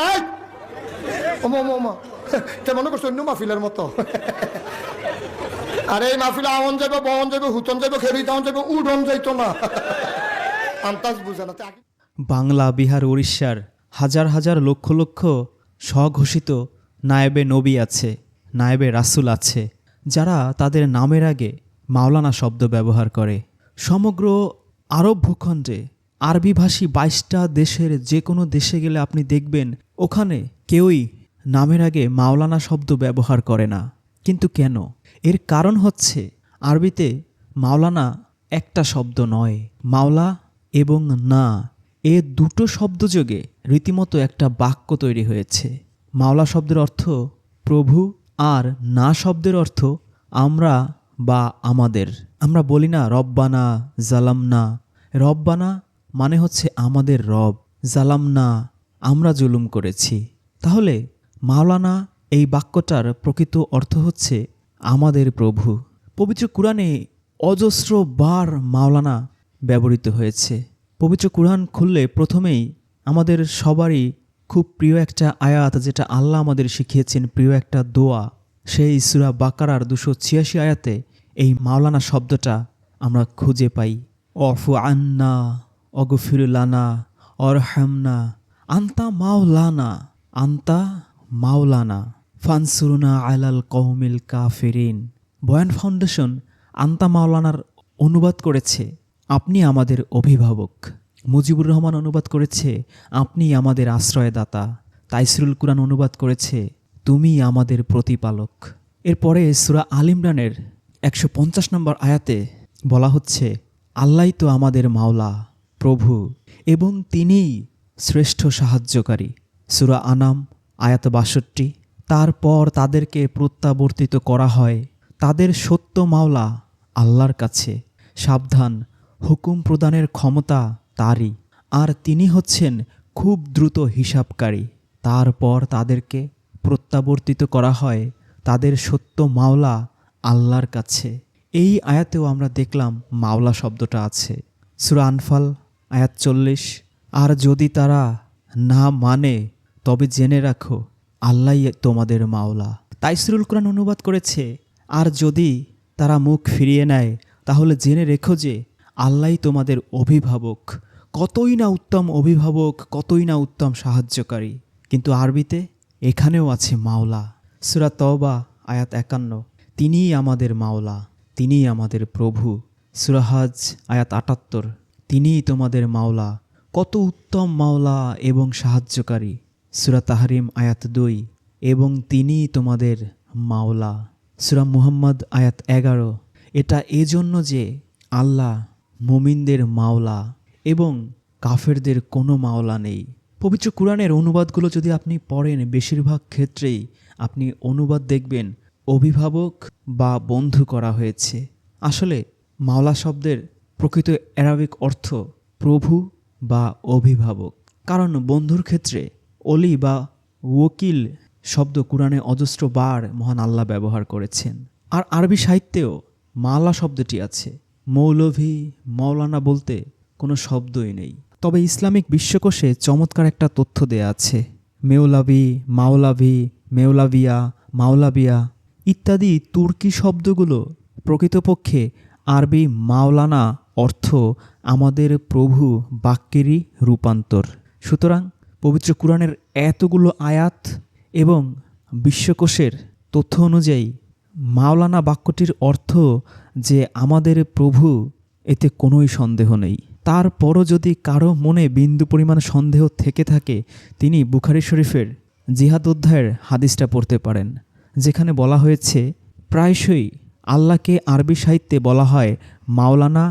না এই! ওমা ওমা তে মনে করছ অন্য মাহফিলের মতো। আরে এই মাহফিলে আমন যাবে বহন যাবে হুতন যাবে খেরি দাওন যাবে উডন যাইতো না। আন্তাজ বুঝে না বাংলা, বিহার, উড়িষ্যার হাজার হাজার লক্ষ লক্ষ স্বঘোষিত নায়েবে নবী আছে, নায়েবে রাসুল আছে, যারা তাদের নামের আগে মাওলানা শব্দ ব্যবহার করে। সমগ্র আরব ভূখণ্ডে আরবিভাষী বাইশটা দেশের যে কোনো দেশে গেলে আপনি দেখবেন, ওখানে কেউই নামের আগে মাওলানা শব্দ ব্যবহার করে না। কিন্তু কেন? এর কারণ হচ্ছে, আরবিতে মাওলানা একটা শব্দ নয়, মাওলা এবং না। এ দুটো শব্দযোগে রীতিমতো একটা বাক্য তৈরি হয়েছে। মাওলা শব্দের অর্থ প্রভু, আর না শব্দের অর্থ আমরা বা আমাদের। আমরা বলি না, রব্বানা জালামনা। রব্বানা মানে হচ্ছে আমাদের রব জালাম না আমরা জুলুম করেছি। তাহলে মাওলানা এই বাক্যটার প্রকৃত অর্থ হচ্ছে আমাদের প্রভু। পবিত্র কুরআনে অজস্র বার মাওলানা ব্যবহৃত হয়েছে। পবিত্র কুরআন খুললে প্রথমেই আমাদের সবারই খুব প্রিয় একটা আয়াত যেটা আল্লাহ আমাদের শিখিয়েছেন, প্রিয় একটা দোয়া। সেই সুরা বাকারার দুশো ছিয়াশি আয়াতে এই মাওলানা শব্দটা আমরা খুঁজে পাই। অফু আন্না। অগফিরুলানা, অরহামনা, আন্তা মাওলানা আন্তা মাওলানা। ফানসুরুনা আলাল কৌমিল কাফেরিন। বয়ান ফাউন্ডেশন আন্তা মাওলানার অনুবাদ করেছে আপনি আমাদের অভিভাবক। মুজিবুর রহমান অনুবাদ করেছে আপনি আমাদের আশ্রয়দাতা। তাইসরুল কুরআন অনুবাদ করেছে তুমি আমাদের প্রতিপালক। এরপরে সুরা আল ইমরানের একশো পঞ্চাশ নম্বর আয়াতে বলা হচ্ছে, আল্লাহ তো আমাদের মাওলা। প্রভু এবং তিনিই শ্রেষ্ঠ সাহায্যকারী। সুরা আনাম, আয়াত বাষট্টি। তারপর তাদেরকে প্রত্যাবর্তিত করা হয় তাদের সত্য মাওলা আল্লাহর কাছে। সাবধান, হুকুম প্রদানের ক্ষমতা তারই। আর তিনি হচ্ছেন খুব দ্রুত হিসাবকারী। তারপর তাদেরকে প্রত্যাবর্তিত করা হয় তাদের সত্য মাওলা আল্লাহর কাছে। এই আয়াতেও আমরা দেখলাম মাওলা শব্দটা আছে। সুরা আনফাল আয়াত চল্লিশ, আর যদি তারা না মানে তবে জেনে রাখো আল্লাহ তোমাদের মাওলা। তাইসরুল কোরআন অনুবাদ করেছে, আর যদি তারা মুখ ফিরিয়ে নেয়, তাহলে জেনে রেখো যে আল্লাহ তোমাদের অভিভাবক। কতই না উত্তম অভিভাবক, কতই না উত্তম সাহায্যকারী। কিন্তু আরবিতে এখানেও আছে মাওলা। সুরা তওবা, আয়াত একান্ন, তিনিই আমাদের মাওলা, তিনিই আমাদের প্রভু। সুরাহাজ আয়াত আটাত্তর তিনিই তোমাদের মাওলা। কত উত্তম মাওলা এবং সাহায্যকারী। সুরা তাহারিম আয়াত দুই। এবং তিনিই তোমাদের মাওলা। সুরা মুহাম্মদ আয়াত এগারো। এটা এজন্য যে আল্লাহ মুমিনদের মাওলা এবং কাফেরদের কোনো মাওলা নেই। পবিত্র কোরআনের অনুবাদগুলো যদি আপনি পড়েন, বেশিরভাগ ক্ষেত্রেই আপনি অনুবাদ দেখবেন, অভিভাবক বা বন্ধু করা হয়েছে। আসলে মাওলা শব্দের প্রকৃত অ্যারাবিক অর্থ প্রভু বা অভিভাবক। কারণ বন্ধুর ক্ষেত্রে অলি বা ওকিল শব্দ কোরআনে অজস্র বার মহান আল্লাহ ব্যবহার করেছেন। আর আরবি সাহিত্যেও মালা শব্দটি আছে। মৌলভী মৌলানা বলতে কোনো শব্দই নেই। তবে ইসলামিক বিশ্বকোষে চমৎকার একটা তথ্য দেয়া আছে। মেওলাভি, মাওলাভি, মেওলাভিয়া মাওলাবিয়া ইত্যাদি তুর্কি শব্দগুলো প্রকৃতপক্ষে আরবি মাওলানা অর্থ আমাদের প্রভু বাক্যেরই রূপান্তর। সুতরাং পবিত্র কোরআনের এতগুলো আয়াত এবং বিশ্বকোষের তথ্য অনুযায়ী মাওলানা বাক্যটির অর্থ যে আমাদের প্রভু, এতে কোনোই সন্দেহ নেই। তারপরও যদি কারও মনে বিন্দু পরিমাণ সন্দেহ থেকে থাকে, তিনি বুখারি শরীফের জিহাদ অধ্যায়ের হাদিসটা পড়তে পারেন, যেখানে বলা হয়েছে, প্রায়শই আল্লাহকে আরবি সাহিত্যে বলা হয় মাওলানা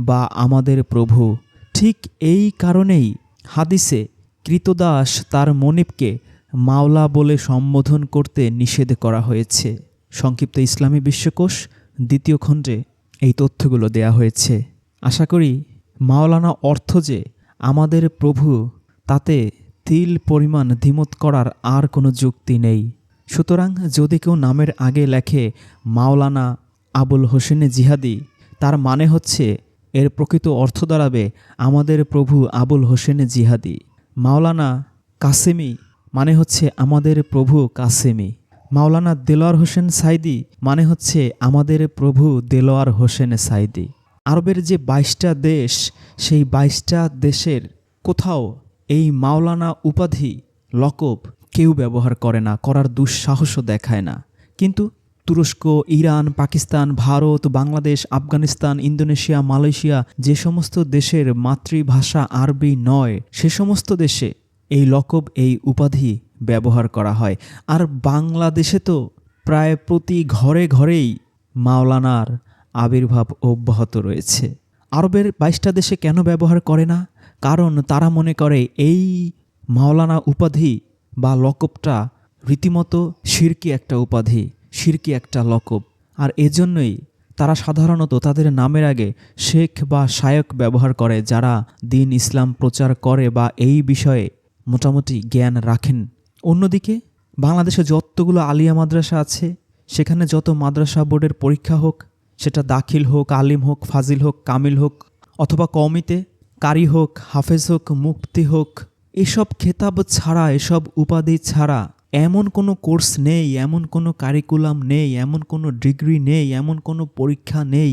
বা আমাদের প্রভু। ঠিক এই কারণেই হাদিসে কৃতদাস তার মনিবকে মাওলা বলে সম্বোধন করতে নিষেধ করা হয়েছে। সংক্ষিপ্ত ইসলামী বিশ্বকোষ, দ্বিতীয় খণ্ডে এই তথ্যগুলো দেয়া হয়েছে। আশা করি মাওলানা অর্থ যে আমাদের প্রভু, তাতে তিল পরিমাণ ধিমত করার আর কোনো যুক্তি নেই। সুতরাং যদি কেউ নামের আগে লেখে মাওলানা আবুল হোসেনে জিহাদি, তার মানে হচ্ছে এর প্রকৃত অর্থ দাঁড়াবে আমাদের প্রভু আবুল হোসেনে জিহাদি। মাওলানা কাসেমি মানে হচ্ছে আমাদের প্রভু কাসেমি। মাওলানা দেলোয়ার হোসেন সাইদি মানে হচ্ছে আমাদের প্রভু দেলোয়ার হোসেন সাইদি। আরবের যে বাইশটা দেশ, সেই বাইশটা দেশের কোথাও এই মাওলানা উপাধি, লকব কেউ ব্যবহার করে না, করার দুঃসাহসও দেখায় না। কিন্তু তুরস্ক, Iran, Pakistan, Bharat, Bangladesh, Afghanistan, Indonesia, Malaysia, যে সমস্ত দেশের মাতৃভাষা আরবি নয়, সে সমস্ত দেশে এই লকব, এই উপাধি ব্যবহার করা হয়। আর বাংলাদেশে তো প্রায় প্রতি ঘরে ঘরেই মাওলানার আবির্ভাব অব্যাহত রয়েছে। আরবের বাইশটা দেশে কেন ব্যবহার করে না? কারণ তারা মনে করে এই মাওলানা উপাধি বা লকবটা রীতিমতো শিরকি একটা উপাধি। শিরকি একটা লকব। আর এজন্যই তারা সাধারণত তাদের নামের আগে শেখ বা শায়ক ব্যবহার করে যারা দিন ইসলাম প্রচার করে বা এই বিষয়ে মোটামুটি জ্ঞান রাখেন। অন্যদিকে বাংলাদেশে যতগুলো আলিয়া মাদ্রাসা আছে, সেখানে যত মাদ্রাসা বোর্ডের পরীক্ষা হোক, সেটা দাখিল হোক, আলিম হোক, ফাজিল হোক, কামিল হোক, অথবা কমিতে কারি হোক, হাফেজ হোক মুক্তি হোক, এসব খেতাব ছাড়া, এসব উপাধি ছাড়া এমন কোনো কোর্স নেই, এমন কোনো কারিকুলাম নেই, এমন কোনো ডিগ্রি নেই, এমন কোনো পরীক্ষা নেই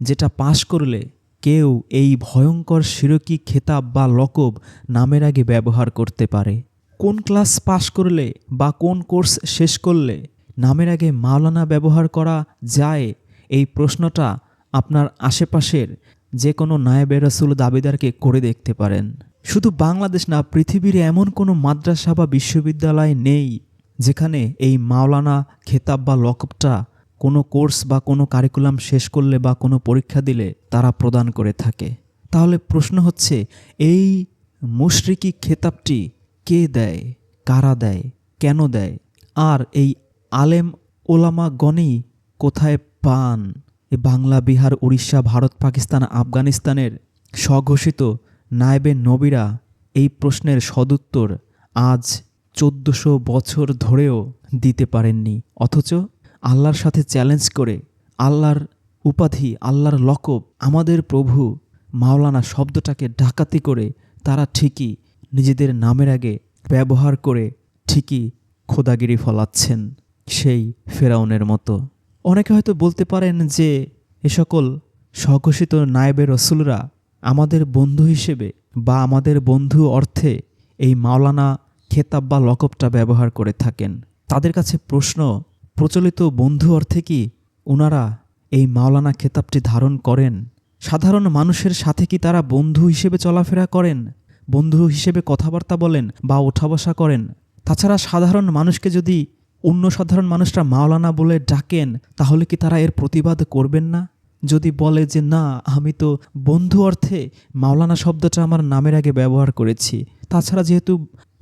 যেটা পাশ করলে কেউ এই ভয়ঙ্কর শিরকি খেতাব বা লকব নামের আগে ব্যবহার করতে পারে। কোন ক্লাস পাশ করলে বা কোন কোর্স শেষ করলে নামের আগে মাওলানা ব্যবহার করা যায়, এই প্রশ্নটা আপনার আশেপাশের যে কোনো নায়েবে রসুল দাবিদারকে করে দেখতে পারেন। শুধু বাংলাদেশ না, পৃথিবীর এমন কোনো মাদ্রাসা বা বিশ্ববিদ্যালয় নেই যেখানে এই মাওলানা, খেতাব বা লকবটা কোনো কোর্স বা কোনো কারিকুলাম শেষ করলে বা কোনো পরীক্ষা দিলে তারা প্রদান করে থাকে। তাহলে প্রশ্ন হচ্ছে, এই মুশরিকি খেতাবটি কে দেয়? কারা দেয়? কেন দেয়? আর এই আলেম ওলামা গণই কোথায় পান? বাংলা, বিহার, উড়িষ্যা, ভারত, পাকিস্তান, আফগানিস্তানের স্বঘোষিত নায়েবে নবীরা এই প্রশ্নের সদুত্তর আজ চোদ্দশো বছর ধরেও দিতে পারেননি। অথচ আল্লাহর সাথে চ্যালেঞ্জ করে আল্লাহর উপাধি, আল্লাহর লকব আমাদের প্রভু মাওলানা শব্দটাকে ডাকাতি করে তারা ঠিকই নিজেদের নামের আগে ব্যবহার করে ঠিকই খোদাগিরি ফলাচ্ছেন সেই ফেরাউনের মতো। অনেকে হয়তো বলতে পারেন যে এ সকল স্বঘোষিত নায়েবের রসুলরা আমাদের বন্ধু হিসেবে বা আমাদের বন্ধু অর্থে এই মাওলানা খেতাব বা লকবটা ব্যবহার করে থাকেন। তাদের কাছে প্রশ্ন, প্রচলিত বন্ধু অর্থে কি ওনারা এই মাওলানা খেতাবটি ধারণ করেন? সাধারণ মানুষের সাথে কি তারা বন্ধু হিসেবে চলাফেরা করেন? বন্ধু হিসেবে কথাবার্তা বলেন বা ওঠা বসা করেন? তাছাড়া সাধারণ মানুষকে যদি অন্য সাধারণ মানুষরা মাওলানা বলে ডাকেন, তাহলে কি তারা এর প্রতিবাদ করবেন না? যদি বলে যে, না, আমি তো বন্ধু অর্থে মাওলানা শব্দটা আমার নামের আগে ব্যবহার করেছি। তাছাড়া যেহেতু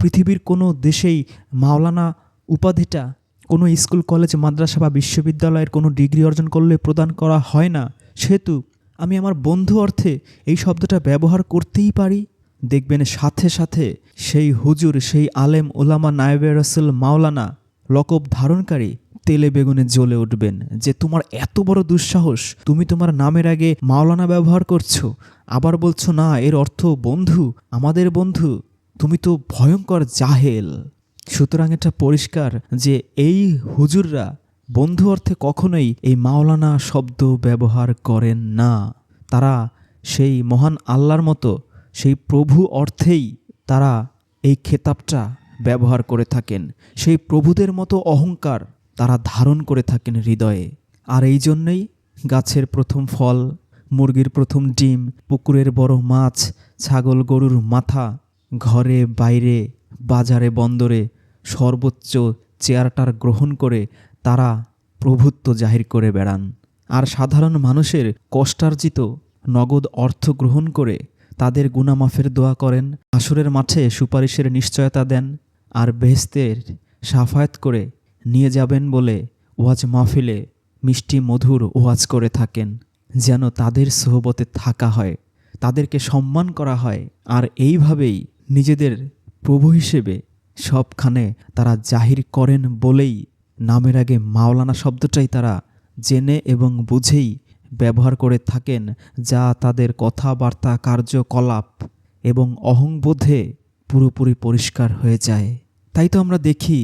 পৃথিবীর কোনো দেশেই মাওলানা উপাধিটা কোনো স্কুল, কলেজ, মাদ্রাসা বা বিশ্ববিদ্যালয়ের কোনো ডিগ্রি অর্জন করলে প্রদান করা হয় না, সেহেতু আমি আমার বন্ধু অর্থে এই শব্দটা ব্যবহার করতেই পারি। দেখবেন সাথে সাথে সেই হুজুর, সেই আলেম, ওলামা, নায়েবে রসুল, মাওলানা লকব ধারণকারী তেলে বেগুনে জ্বলে উঠবেন। যে তোমার এত বড় দুঃসাহস, তুমি তোমার নামের আগে মাওলানা ব্যবহার করছ। আবার বলছো, না, এর অর্থ বন্ধু, আমাদের বন্ধু, তুমি তো ভয়ঙ্কর জাহেল। সুতরাং এটা পরিষ্কার যে এই হুজুররা বন্ধু অর্থে কখনোই এই মাওলানা শব্দ ব্যবহার করেন না। তারা সেই মহান আল্লাহর মতো, সেই প্রভু অর্থেই তারা এই খেতাবটা ব্যবহার করে থাকেন। সেই প্রভুদের মতো অহংকার তারা ধারণ করে থাকেন হৃদয়ে। আর এই জন্যই গাছের প্রথম ফল, মুরগির প্রথম ডিম, পুকুরের বড় মাছ, ছাগল গরুর মাথা, ঘরে বাইরে, বাজারে বন্দরে সর্বোচ্চ চেয়ারটার গ্রহণ করে তারা প্রভুত্ব জাহির করে বেড়ান। আর সাধারণ মানুষের কষ্টার্জিত নগদ অর্থ গ্রহণ করে তাদের গুনামাফের দোয়া করেন আসরের মাঠে সুপারিশের নিশ্চয়তা দেন, আর বেহেস্তের সাফায়াত করে নিয়ে যাবেন বলে ওয়াজ মাহফিলে মিষ্টি মধুর ওয়াজ করে থাকেন, যেন তাদের সোহবতে থাকা হয়, তাদেরকে সম্মান করা হয়, আর এইভাবেই নিজেদের প্রভু হিসেবে সবখানে তারা জাহির করেন বলেই নামের আগে মাওলানা শব্দটাই তারা জেনে এবং বুঝেই ব্যবহার করে থাকেন, যা তাদের কথাবার্তা, কার্যকলাপ এবং অহংবোধে পুরোপুরি পরিষ্কার হয়ে যায়। তাই তো আমরা দেখি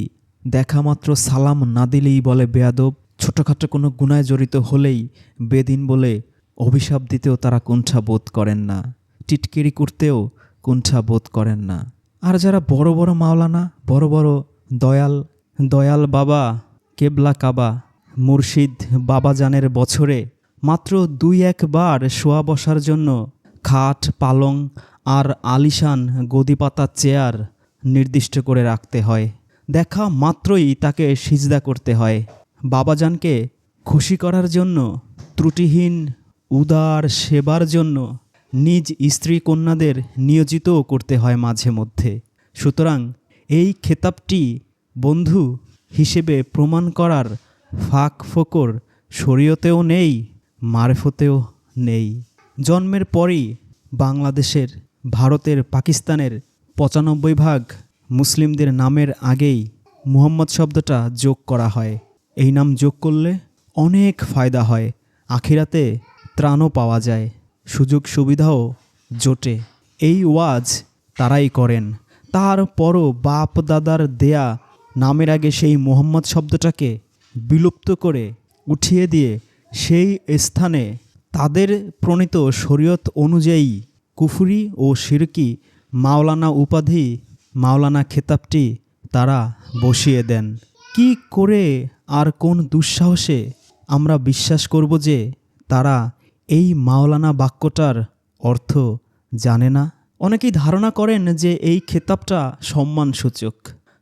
দেখা মাত্র সালাম না দিলেই বলে বেয়াদব। ছোটোখাটো কোনো গুণায় জড়িত হলেই বেদিন বলে অভিশাপ দিতেও তারা কুণ্ঠা বোধ করেন না। টিটকিরি করতেও কুণ্ঠা বোধ করেন না। আর যারা বড় বড় মাওলানা, বড় বড় দয়াল দয়াল বাবা, কেবলা কাবা, মুর্শিদ বাবাজানের বছরে মাত্র দুই একবার শোয়া বসার জন্য খাট, পালং আর আলিশান গদিপাতা চেয়ার নির্দিষ্ট করে রাখতে হয়। দেখা মাত্রই তাকে সিজদা করতে হয়। বাবাজানকে খুশি করার জন্য, ত্রুটিহীন, উদার সেবার জন্য নিজ স্ত্রী কন্যাদের নিয়োজিতও করতে হয় মাঝে মধ্যে। সুতরাং এই খেতাবটি বন্ধু হিসেবে প্রমাণ করার ফাঁক ফোকর শরীয়তেও নেই, মারফতেও নেই। জন্মের পরই বাংলাদেশের, ভারতের, পাকিস্তানের পঁচানব্বই ভাগ মুসলিমদের নামের আগেই মুহাম্মদ শব্দটা যোগ করা হয়। এই নাম যোগ করলে অনেক ফায়দা হয়, আখিরাতে ত্রাণও পাওয়া যায়, সুযোগ সুবিধাও জোটে। এই ওয়াজ তারাই করেন। তারপরও বাপ দাদার দেয়া নামের আগে সেই মোহাম্মদ শব্দটাকে বিলুপ্ত করে উঠিয়ে দিয়ে সেই স্থানে তাদের প্রণীত শরীয়ত অনুযায়ী কুফুরি ও শিরকি মাওলানা উপাধি মাওলানা খেতাবটি তারা বসিয়ে দেন। কি করে আর কোন দুঃসাহসে আমরা বিশ্বাস করব যে তারা এই মাওলানা বাক্যটার অর্থ জানে না? অনেকেই ধারণা করেন যে এই খেতাবটা সম্মানসূচক।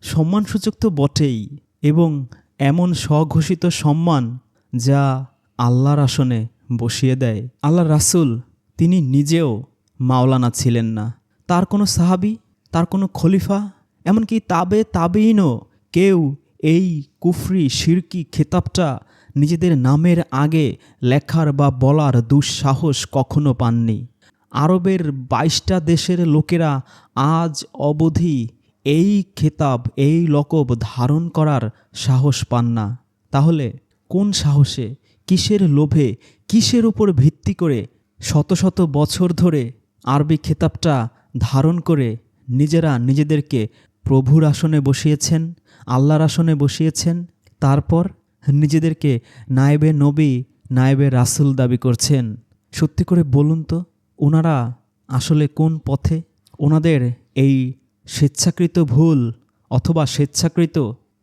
সম্মানসূচক তো বটেই, এবং এমন স্বঘোষিত সম্মান যা আল্লাহর আসনে বসিয়ে দেয়। আল্লাহ রাসূল তিনি নিজেও মাওলানা ছিলেন না। তার কোনো সাহাবি তার কোনো খলিফা? এমনকি তাবে তাবেইনও কেউ এই কুফরি শিরকি খেতাবটা নিজেদের নামের আগে লেখার বা বলার দুঃসাহস কখনো পাননি। আরবের বাইশটা দেশের লোকেরা আজ অবধি এই খেতাব, এই লকব ধারণ করার সাহস পান না। তাহলে কোন সাহসে, কিসের লোভে, কিসের উপর ভিত্তি করে শত শত বছর ধরে আরবি খেতাবটা ধারণ করে নিজেরা নিজেদেরকে প্রভুর আসনে বসিয়েছেন, আল্লাহর আসনে বসিয়েছেন, তারপর নিজেদেরকে নায়েবে নবী, নায়েবে রাসুল দাবি করছেন। সত্যি করে বলুন তো, ওনারা আসলে কোন পথে? ওনাদের এই স্বেচ্ছাকৃত ভুল অথবা স্বেচ্ছাকৃত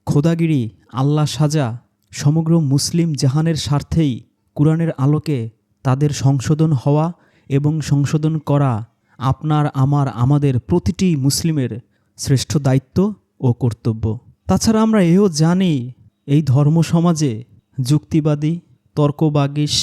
খোদাগিরি আল্লাহ সাজা সমগ্র মুসলিম জাহানের স্বার্থেই কোরআনের আলোকে তাদের সংশোধন হওয়া এবং সংশোধন করা আপনার, আমার, আমাদের প্রতিটি মুসলিমের শ্রেষ্ঠ দায়িত্ব ও কর্তব্য। তাছাড়া আমরা এও জানি, এই ধর্ম সমাজে যুক্তিবাদী, তর্কবাগিস,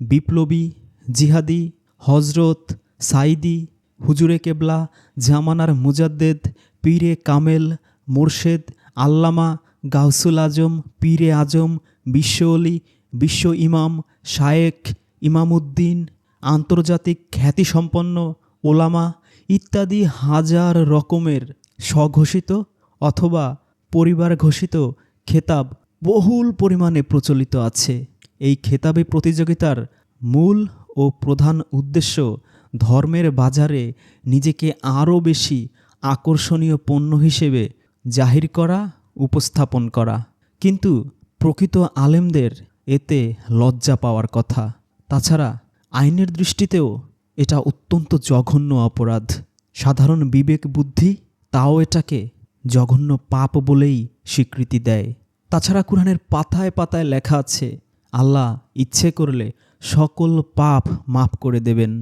বিপ্লবী, জিহাদি, হজরত সাইদি হুজুরে কেবলা, জামানার মুজাদ্দেদ, পীরে কামেল, মোরশেদ, আল্লামা, গাউসুল আজম, পীরে আজম, বিশ্ব অলি বিশ্ব ইমাম শায়েক ইমামুদ্দিন, আন্তর্জাতিক খ্যাতিসম্পন্ন ওলামা ইত্যাদি হাজার রকমের স্বঘোষিত অথবা পরিবার ঘোষিত খেতাব বহুল পরিমাণে প্রচলিত আছে। এই খেতাবি প্রতিযোগিতার মূল ও প্রধান উদ্দেশ্য ধর্মের বাজারে নিজেকে আরও বেশি আকর্ষণীয় পণ্য হিসেবে জাহির করা, উপস্থাপন করা। কিন্তু প্রকৃত আলেমদের এতে লজ্জা পাওয়ার কথা। তাছাড়া আইনের দৃষ্টিতেও এটা অত্যন্ত জঘন্য অপরাধ। সাধারণ বিবেক বুদ্ধি তাও এটাকে জঘন্য পাপ বলেই স্বীকৃতি দেয়। তাছাড়া কোরআনের পাতায় পাতায় লেখা আছে, আল্লাহ ইচ্ছে করলে সকল পাপ মাফ করে দেবেন।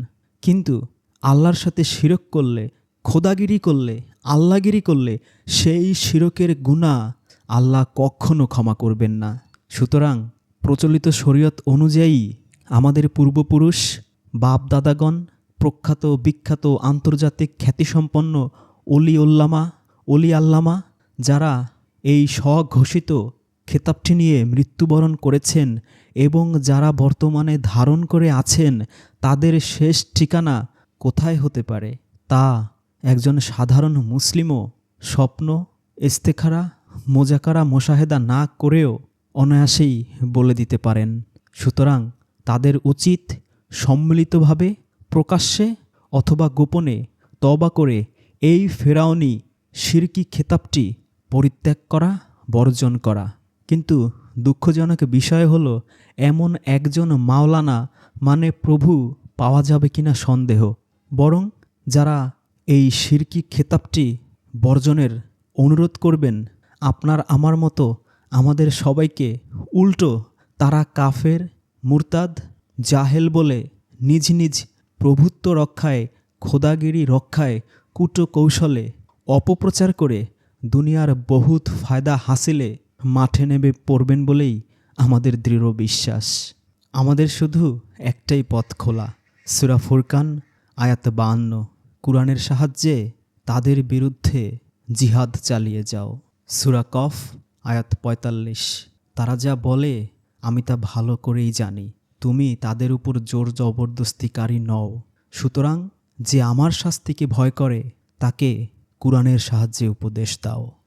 কিন্তু আল্লাহর সাথে শিরক করলে, খোদাগিরি করলে আল্লাগিরি করলে সেই শিরকের গুণা আল্লাহ কখনো ক্ষমা করবেন না। সুতরাং প্রচলিত শরীয়ত অনুযায়ী আমাদের পূর্বপুরুষ বাপ দাদাগণ প্রখ্যাত, বিখ্যাত, আন্তর্জাতিক খ্যাতিসম্পন্ন অলি উল্লামা, অলি আল্লামা, যারা এই স্বঘোষিত খেতাবটি নিয়ে মৃত্যুবরণ করেছেন এবং যারা বর্তমানে ধারণ করে আছেন, তাদের শেষ ঠিকানা কোথায় হতে পারে? তা একজন সাধারণ মুসলিমও স্বপ্ন, ইস্তেখারা, মোজাকারা, মোশাহেদা না করেও অনায়াসেই বলে দিতে পারেন। সুতরাং তাদের উচিত সম্মিলিতভাবে প্রকাশ্যে অথবা গোপনে তবা করে এই ফেরাউনি শিরকি খেতাবটি পরিত্যাগ করা, বর্জন করা। কিন্তু দুঃখজনক বিষয় হলো, এমন একজন মাওলানা মানে প্রভু পাওয়া যাবে কিনা সন্দেহ। বরং যারা এই শিরকি খেতাবটি বর্জনের অনুরোধ করবেন, আপনার আমার মতো আমাদের সবাইকে উল্টো তারা কাফের, মুরতাদ জাহেল বলে নিজ নিজ প্রভুত্ব রক্ষায়, খোদাগিরি রক্ষায় কুটো কৌশলে অপপ্রচার করে দুনিয়ার বহুত ফায়দা হাসিলে মাঠে নেমে পড়বেন বলেই আমাদের দৃঢ় বিশ্বাস। আমাদের শুধু একটাই পথ খোলা। সুরা ফুরকান, আয়াত বাহান্ন কোরআনের সাহায্যে তাদের বিরুদ্ধে জিহাদ চালিয়ে যাও। সুরা কফ, আয়াত পঁয়তাল্লিশ। তারা যা বলে, আমি তা ভালো করেই জানি। তুমি তাদের উপর জোর জবরদস্তিকারী নও। সুতরাং যে আমার শাস্তিকে ভয় করে, তাকে কোরআনের সাহায্যে উপদেশ দাও।